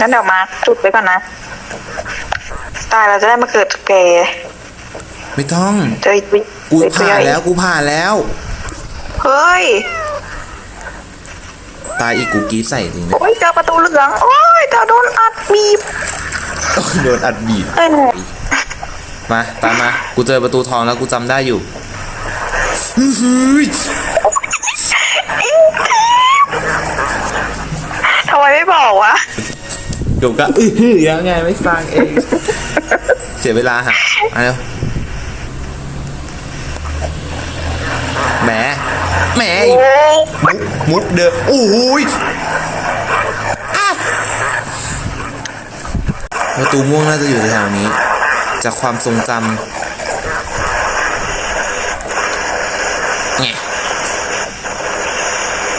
งั้นเดี๋ยวมาร์คจุดไว้ก่อนนะ ตายเราจะได้มาเกิดแกไม่ต้อง เจออีกวิกูเจอตัวผ่าใหนญ่แล้วกูผ่านแล้ว เฮ้ย ตายอีกกูกรีดใส่จริงเลยโอ้ยเจอประตูเหลืองโอ้ยเจอโดนอัดบีบโดนอัดบีบเอ้ยมาตามมา กูเจอประตูทองแล้วกูจำได้อยู่อื้อหือ ทำไมไม่บอกวะ เดี๋ยวก็อื้อหือยังไงไม่ฟังเอง เสียเวลาฮะมาเร็วแหมแหมอ้ยมุดมุดเดินโอ้ยอะประตูม่วงน่าจะอยู่แถวๆนี้ จากความทรงจำไง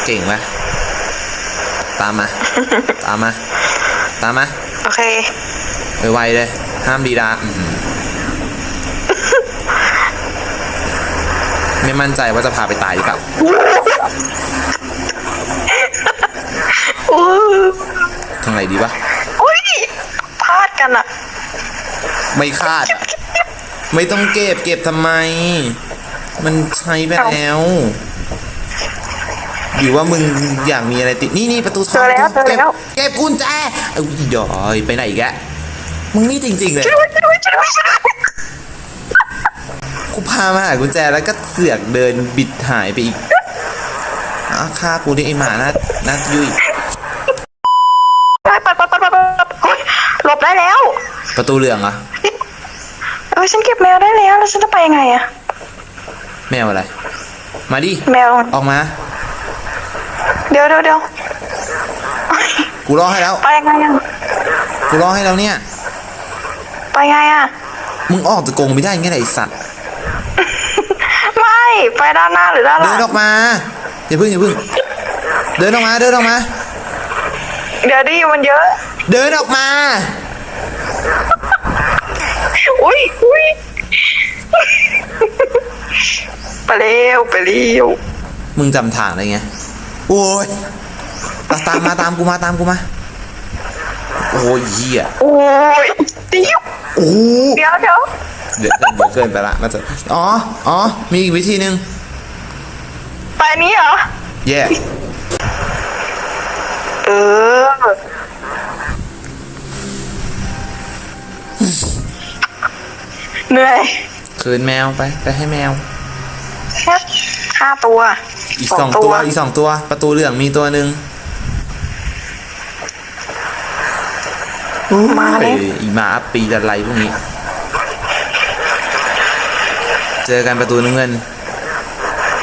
เก่งปะตามมา ตามมา ตามมาโอเคไวๆเลย ห้ามดีดาอื้อหือไม่มั่นใจว่าจะพาไปตายหรือเปล่าอู้ทางไหนดีวะอุ้ยพลาดกันอะไม่คาดอะไม่ต้องเก็บเก็บทำไม มันใช้ไปแล้ว หรือว่ามึงอยากมีอะไรติดนี่นี่ประตูทองเจอแล้วเจอเก็บแล้ว เก็บกุญแจเอ้ยดอยไปไหนอีกแกมึงนี่จริงๆเลยช่วยช่วยช่วยช่วยกูพามาหากุญแจแล้วก็เสือกเดินบิดหายไปอีกอ้าวฆ่ากูดิไอหมานะนักยุยไปไปไปไปไปไปโอ๊ยหลบได้แล้วประตูเหลืองเหรอะเออฉันเก็บแมวได้แล้วแล้วฉันจะไปยังไงอะแมวอะไร มาดิแมวออกมา เดี๋ยวเดี๋ยวเดี๋ยวกูรอให้แล้ว ไปยังไงอะกูรอให้แล้วเนี่ย ไปไงอะมึงออกจากกรงไม่ได้ไงไอสัตว์ ไม่ไปด้านหน้าหรือด้านหเดิลันงออกมาอย่าพึ่งอย่าพึ่ง เดินออกมา เดินออกมา เดี๋ยวดิมันเยอะ เดินออกมา อุ้ยอุ้ยไปเร็วไปเร็วมึงจำทางได้ไง โอ้ยตาตามมาตามกูมาตามกูมา โอ้ยเหี้ยโอ้ยเดี๋ยวโอ้โหเดี๋ยวเดี๋ยวเดี๋ยวเดี๋ยวเกินไปละมันจะอ๋ออ๋อมีอีกวิธีหนึ่งไปนี้เหรอแย่เออเหนื่อยคืนแมวไป ไปให้แมวแค่ห้าตัว อีกสองตัว อีกสองตัว ประตูเหลืองมีตัวหนึ่งมาไปเลยอีหมาปีจันไรพวกนี้ เจอกันประตูน้ำเงิน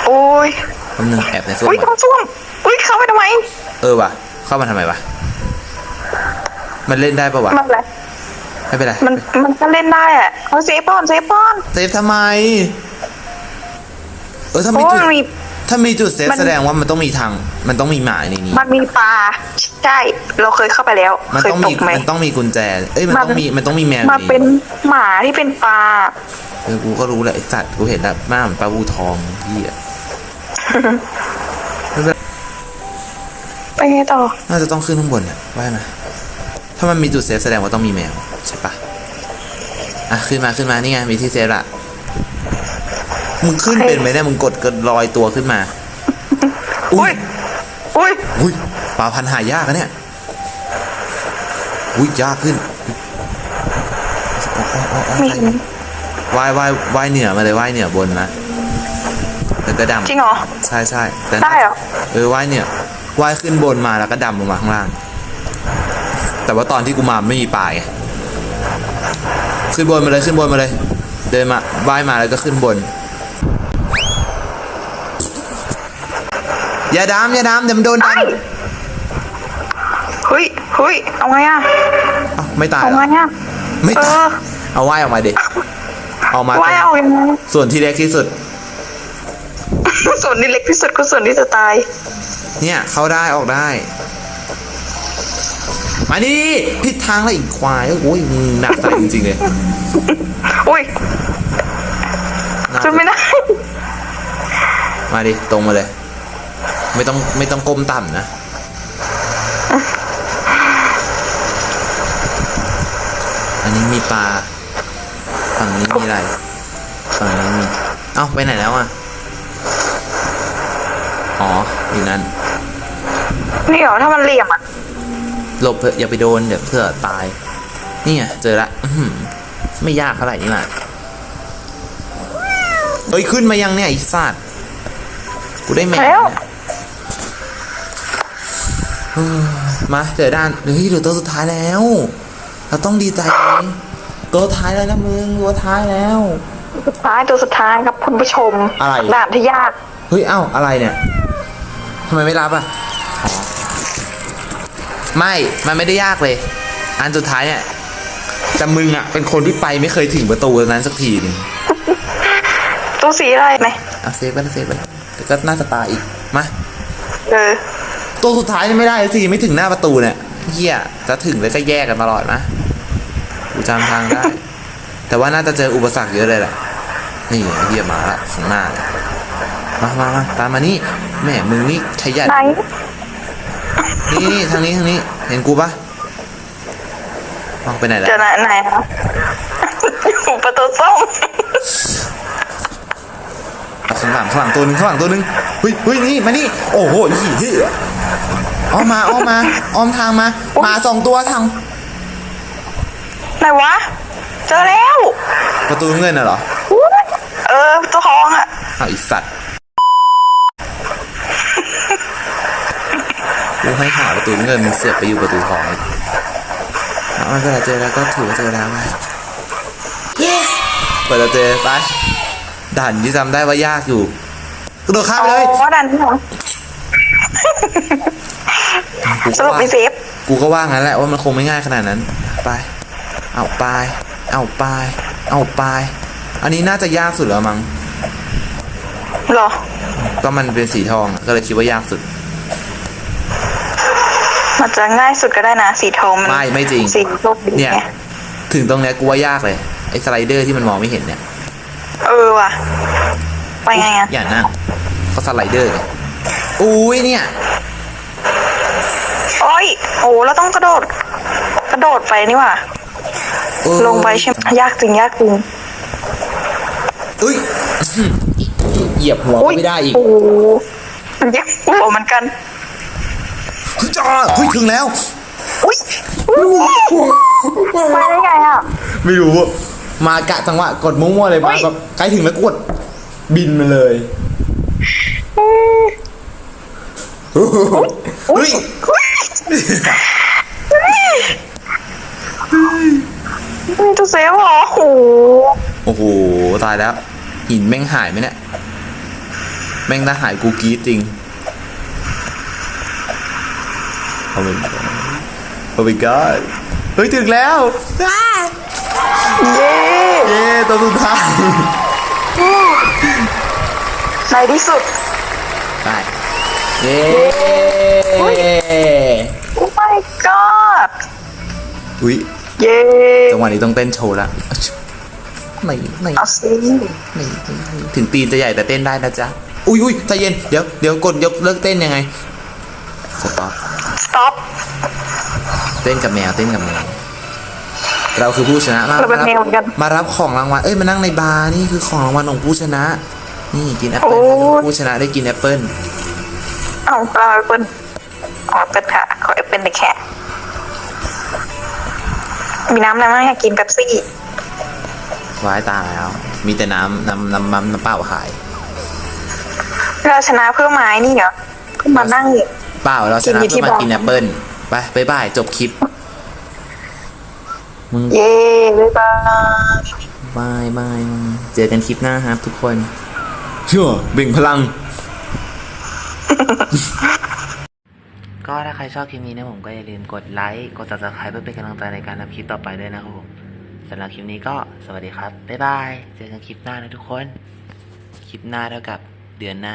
โอ้ยคำหนึ่งแอบในส้วมอุ้ยก่อนต้องส้วมอุ้ยเข้าไปทำไม เออว่ะ เข้ามาทำไมวะ มันเล่นได้ปะวะ มันอะไรไม่เป็นไร มันมันก็เล่นได้อะเอาเซฟบอลเซฟบอลเซฟทำไม เออถ้าโอ้มีจุดมันมี ถ้ามีจุดเซฟมัน แสดงว่ามันต้องมีทาง มันต้องมีหมายในนี้ มันมีปลาใช่เราเคยเข้าไปแล้ว มันเคยต้องตมีกไหม มันต้องมีกุญแจ เอ้ยมันมันต้องมีมันต้องมีแมวมาอยู่เป็นหมาที่เป็นปลา เออกูก็รู้แหละไอสัตว์กูเห็นแล้วมาเหมือนปลาบูทองพี่อะไม่เป็นไรไปไงต่อ น่าจะต้องขึ้นข้างบนอะว่าไหมถ้ามันมีจุดเซฟแสดงว่าต้องมีแมวใช่ปะอะขึ้นมาขึ้นมานี่ไงมีที่เซฟละ มึงขึ้นเป็นไหมเนี่ยมึงกดกดลอยตัวขึ้นมา อุ้ย อุ้ย อุ้ยปลาพันธุ์หายากอะเนี่ย อุ้ยยากขึ้นอ๋ออ๋ออ๋ออ๋อมีใช่ว่ายว่ายว่ายเหนือมาเลยว่ายเหนือบนนะแล้วก็ดำจริงเหรอ ใช่ใช่แต่ได้เหรอ เออว่ายเหนือว่ายขึ้นบนมาแล้วก็ดำลงมาข้างล่าง แต่ว่าตอนที่กูมาไม่มีปลาไงขึ้นบนมาเลยขึ้นบนมาเลย เดินมาว่ายมาแล้วก็ขึ้นบน อย่าดำอย่าดำเดี๋ยวมันโดนดำไอ้เฮ้ยเฮ้ยเอาไงอะเอ้าไม่ตายเอาเหรไงออะไม่เอตายอเอาว่ายออกมาดิเอามาว่ายเอายังไงส่วนที่เล็กที่สุด ส่วนที่เล็กที่สุดก็ส่วนที่จะตาย เนี่ยเข้าได้ออกได้ มาดิผิดทางแล้วอีกควายโอ้ยมึงหนักใจจริงๆเลยอุ้ยน่าขึ้นไม่ได้ มาดิตรงมาเลย ไม่ต้องไม่ต้องก้มต่ำนะ อันนี้มีปลา ฝั่งนี้มีอะไร ฝั่งนี้มี เอ้าไปไหนแล้วอะ อ๋อ อยู่นั่น นี่เหรอถ้ามันเหลี่ยมอะ หลบเถอะอย่าไปโดนเดี๋ยวเผื่อตาย นี่ไงเจอละอื้อหือไม่ยากเท่าไหร่นี่แหละเฮ้ย ขึ้นมายังเนี่ยไอ้สัตว์กูได้แมว แล้วเนี่ยเฮ้ยมาเจอด้านเฮ้ยเหลือตัวสุดท้ายแล้ว เราต้องดีใจเลยตัวสุดท้ายแล้วนะมึงตัวสุดท้ายแล้วสุดท้ายตัวสุดท้ายครับคุณผู้ชมอะไรด่านที่ยากเฮ้ยเอ้าอะไรเนี่ยทำไมไม่รับอะอ๋อไม่มันไม่ได้ยากเลย อันสุดท้ายเนี่ยแต่มึงอะ เป็นคนที่ไปไม่เคยถึงประตูนั้นสักทีหนึงตัวสีอะไรไหมเอาเซฟไปเซฟไปเดี๋ยวก็น่าจะตายอีกมาเออ ตัวสุดท้ายนี่ไม่ได้สิไม่ถึงหน้าประตูเนี่ยเฮียจะถึงแล้วก็แยกกันตลอดนะกูจำทางได้ แต่ว่าน่าจะเจออุปสรรคเยอะเลยแหละนี่ไอ้เฮียมาละข้างหน้าเลยมามามาตามมานี่แหมมึงนี่ขยันไหนนี่นี่ทางนี้ทางนี้ เห็นกูปะออกไปไหนแล้วเจอไหนไหนนะอยู่ประตูส้มเอาข้างหลังข้างหลังตัวหนึงข้างหลังตัวหนึงเฮ้ยเฮ้ยนี่มานี่โอ้โหยี่เฮีย อ้อมมาอ้อมมาอ้อมทางมามาสองตัวทางไหนวะ เจอแล้ว ประตูเงินน่ะเหรออุ๊ยเออตัวทองอะเอาอีสัตว์กูให้หาประตูเงินมึงเสือกไปอยู่ประตูทองอีกเอาไม่เป็นไรเจอแล้วก็ถือว่าเจอแล้วไปเปิดแล้วเจอไปด่านที่จำได้ว่ายากอยู่กระโดดข้ามไปเลยอ๋อดันนี่เหรอ กูสก็รุปว่าไปเซฟกูก็ว่างั้นแหละว่ามันคงไม่ง่ายขนาดนั้น ไป เอาไป เอาไป เอาไป อันนี้น่าจะยากสุดแล้วมั้ง เหรอ ก็มันเป็นสีทองอะก็เลยคิดว่ายากสุด มันจะง่ายสุดก็ได้นะ สีทองมันไม่ไม่จริง สีโลกดีเนี่ย ไงถึงตรงเนี้ยกูว่ายากเลย ไอ้สไลเดอร์ที่มันมองไม่เห็นเนี่ย เออว่ะ ไปไงอะ อย่านั่งก็สไลเดอร์ไงอุ้ยเนี่ยโอ้ย โอ้เราต้องกระโดด กระโดดไปนี่ว่ะเออลงไปใช่ไหมยากจริงยากจริงอุ้ยเหยียบหัวก็ไม่ได้อีกโอ้โหยักหัวเหมือนกันจ้าเฮ้ยถึงแล้ว อุ้ยไปได้ไงอะ ไม่รู้อะมากะจังหวะกดมั่วๆเลยมาเฮ้ย แบบใกล้ถึงแล้วกดบินมาเลย เฮ้ย มีตัวเซฟเหรอโอ้โหโอ้โห ตายแล้ว หินแม่งหายไหมเนี่ย แม่งถ้าหายกูกรีดจริงโอ้ my god โอ้ my god เฮ้ย ถึงแล้วอ้าเย้เย้ตัวสุดท้าย ในที่สุดไปเย้ อุ้ยเย้จังหวะนี้ต้องเต้นโชว์ละไม่ไม่เอาสิไม่ไม่ถึงตีนจะใหญ่แต่เต้นได้นะจ๊ะ อุ้ยอุ้ยใจเย็น เดี๋ยวเดี๋ยวกดยกเลิกเต้นยังไง สต็อป stop เต้นกับแมวเต้นกับแมว เราคือผู้ชนะมาเราเป็นแมวเหมือนกันมารับของรางวัล เอ้ยมานั่งในบาร์นี่คือของรางวัลของผู้ชนะ นี่กินแอปเปิ้ลโอ้ผู้ชนะได้กินแอปเปิ้ลเอาเราเป็นอ๋อเป็นค่ะขอเป็นในแค่ มีน้ำอะไรบ้างอยากกินเป๊ปซี่ว้ายตายแล้ว มีแต่น้ำน้ำน้ำน้ำน้ำเปล่าขาย เราชนะเพื่อไม้นี่เหรอเพื่อมานั่ง เปล่าเราชนะกินอยู่ที่เพื่อมาบาร์กินแอปเปิ้ลไปบายบายจบคลิปมึงเย้บ๊ายบาย บายบายมึงเจอกันคลิปหน้าครับทุกคน เชื่อเบ่งพลัง ก็ถ้าใครชอบคลิปนี้นะผมก็อย่าลืมกดไลค์กด subscribe เพื่อเป็นกำลังใจในการทำคลิปต่อไปด้วยนะครับผมสำหรับคลิปนี้ก็สวัสดีครับบ๊ายบายเจอกันคลิปหน้านะทุกคน คลิปหน้าเท่ากับเดือนหน้า